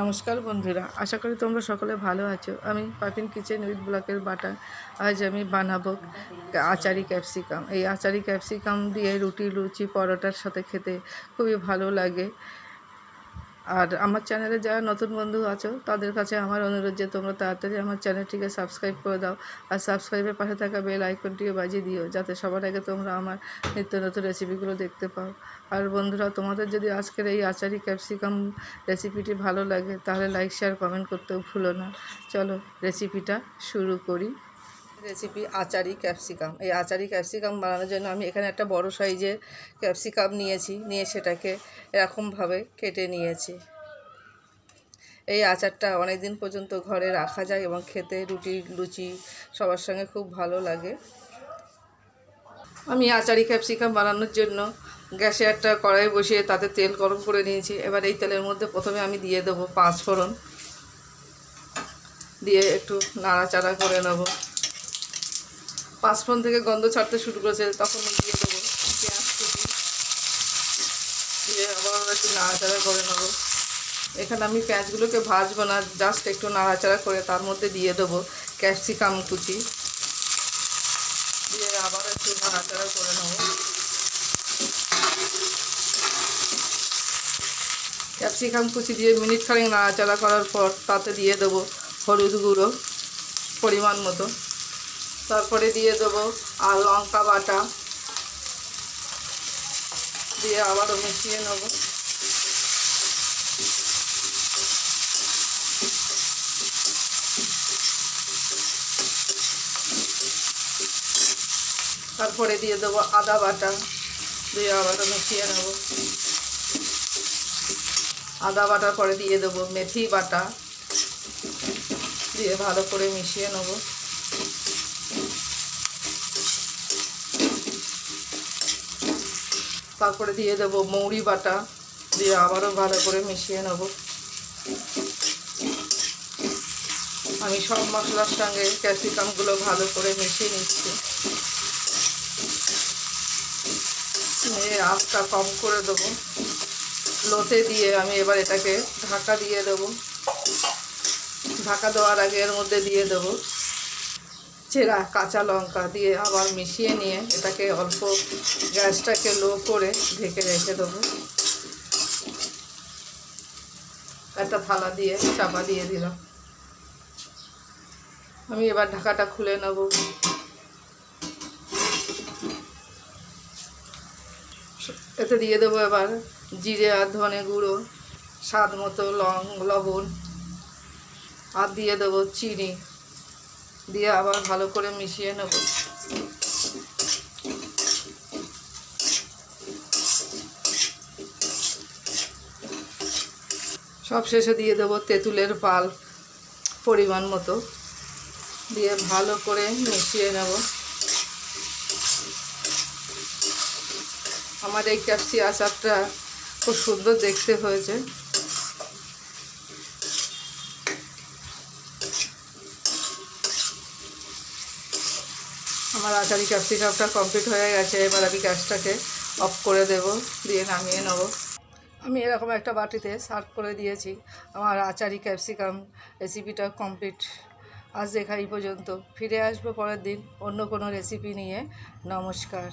নমস্কার বন্ধুরা, আশা করি তোমরা সকলে ভালো আছো। আমি পাপিন কিচেন উইথ ব্লকের বাটা। আজ আমি বানাবো আচারি ক্যাপসিকাম। এই আচারি ক্যাপসিকাম দিয়ে রুটি, লুচি, পরোটার সাথে খেতে খুবই ভালো লাগে। আর আমার চ্যানেলে যারা নতুন বন্ধু আছো, তাদের কাছে আমার অনুরোধ যে তোমরা তাড়াতাড়ি আমার চ্যানেলটিকে সাবস্ক্রাইব করে দাও আর সাবস্ক্রাইবের পাশে থাকা বেল আইকনটিকে বাজিয়ে দিও, যাতে সবার আগে তোমরা আমার নিত্য নতুন রেসিপিগুলো দেখতে পাও। আর বন্ধুরা, তোমাদের যদি আজকের এই আচারি ক্যাপসিকাম রেসিপিটি ভালো লাগে, তাহলে লাইক শেয়ার কমেন্ট করতেও ভুলো না। চলো রেসিপিটা শুরু করি। রেসিপি আচারি ক্যাপসিকাম এই আচারি ক্যাপসিকাম বানানোর জন্য আমি এখানে একটা বড় সাইজের ক্যাপসিকাম নিয়েছি, নিয়ে সেটাকে এরকমভাবে কেটে নিয়েছি। এই আচারটা অনেক দিন পর্যন্ত ঘরে রাখা যায় এবং খেতে রুটি, লুচি সবার সঙ্গে খুব ভালো লাগে। আমি আচারি ক্যাপসিকাম বানানোর জন্য গ্যাসে একটা কড়াই বসিয়ে তাতে তেল গরম করে নিয়েছি। এবার এই তেলের মধ্যে প্রথমে আমি দিয়ে দেবো পাঁচ ফোড়ন দিয়ে একটু নাড়াচাড়া করে নেব। পাঁচফোড়ন থেকে গন্ধ ছাড়তে শুরু করেছে, তখন দিয়ে দেবো পেঁয়াজ কুচি দিয়ে আবার একটু নাড়াচাড়া করে নেব। এখানে আমি পেঁয়াজগুলোকে ভাজবো না জাস্ট একটু নাড়াচাড়া করে তার মধ্যে দিয়ে দেবো ক্যাপসিকাম কুচি। দিয়ে আবার একটু নাড়াচাড়া করে নেব। ক্যাপসিকাম কুচি দিয়ে মিনিট খানিক নাড়াচাড়া করার পর তাতে দিয়ে দেবো হলুদ গুঁড়ো পরিমাণ মতো। তারপরে দিয়ে দেবো আর লঙ্কা বাটা। দিয়ে আবারও মিশিয়ে নেব। তারপরে দিয়ে দেবো আদা বাটা। দিয়ে আবারও মিশিয়ে নেব। আদা বাটার পরে দিয়ে দেবো মেথি বাটা। দিয়ে ভালো করে মিশিয়ে নেব। তারপরে দিয়ে দেবো মৌরি বাটা, দিয়ে আবারও ভালো করে মিশিয়ে নেব। আমি সব মশলার সঙ্গে ক্যাপসিকামগুলো ভালো করে মিশিয়ে নিচ্ছি। নিয়ে আঁচটা কম করে দেবো। লোতে দিয়ে আমি এবার এটাকে ঢাকা দিয়ে দেবো। ঢাকা দেওয়ার আগে এর মধ্যে দিয়ে দেবো। চেরা কাঁচা লঙ্কা দিয়ে আবার মিশিয়ে নিয়ে এটাকে অল্প গ্যাসটাকে লো করে ঢেকে রেখে দেবো। একটা থালা দিয়ে, চাপা দিয়ে দিলাম। আমি এবার ঢাকাটা খুলে নেব। এতে দিয়ে দেবো এবার জিরে আর ধনে গুঁড়ো, স্বাদ মতো লং, লবণ, আর দিয়ে দেবো চিনি। দিয়ে আবার ভালো করে মিশিয়ে নেব। সব শেষে দিয়ে দেবো তেঁতুলের পাল পরিমাণ মতো। দিয়ে ভালো করে মিশিয়ে নেব। আমার এই ক্যাপসি আচারটা খুব সুন্দর দেখতে হয়েছে। আমার আচারি ক্যাপসিকামটা কমপ্লিট হয়ে গেছে, এবার আমি গ্যাসটাকে অফ করে দেব, দিয়ে নামিয়ে নেব। আমি এরকম একটা বাটিতে সার্ভ করে দিয়েছি, আমার আচারি ক্যাপসিকাম রেসিপিটা কমপ্লিট আজ দেখা এই পর্যন্ত, ফিরে আসব পরের দিন অন্য কোনো রেসিপি নিয়ে। নমস্কার।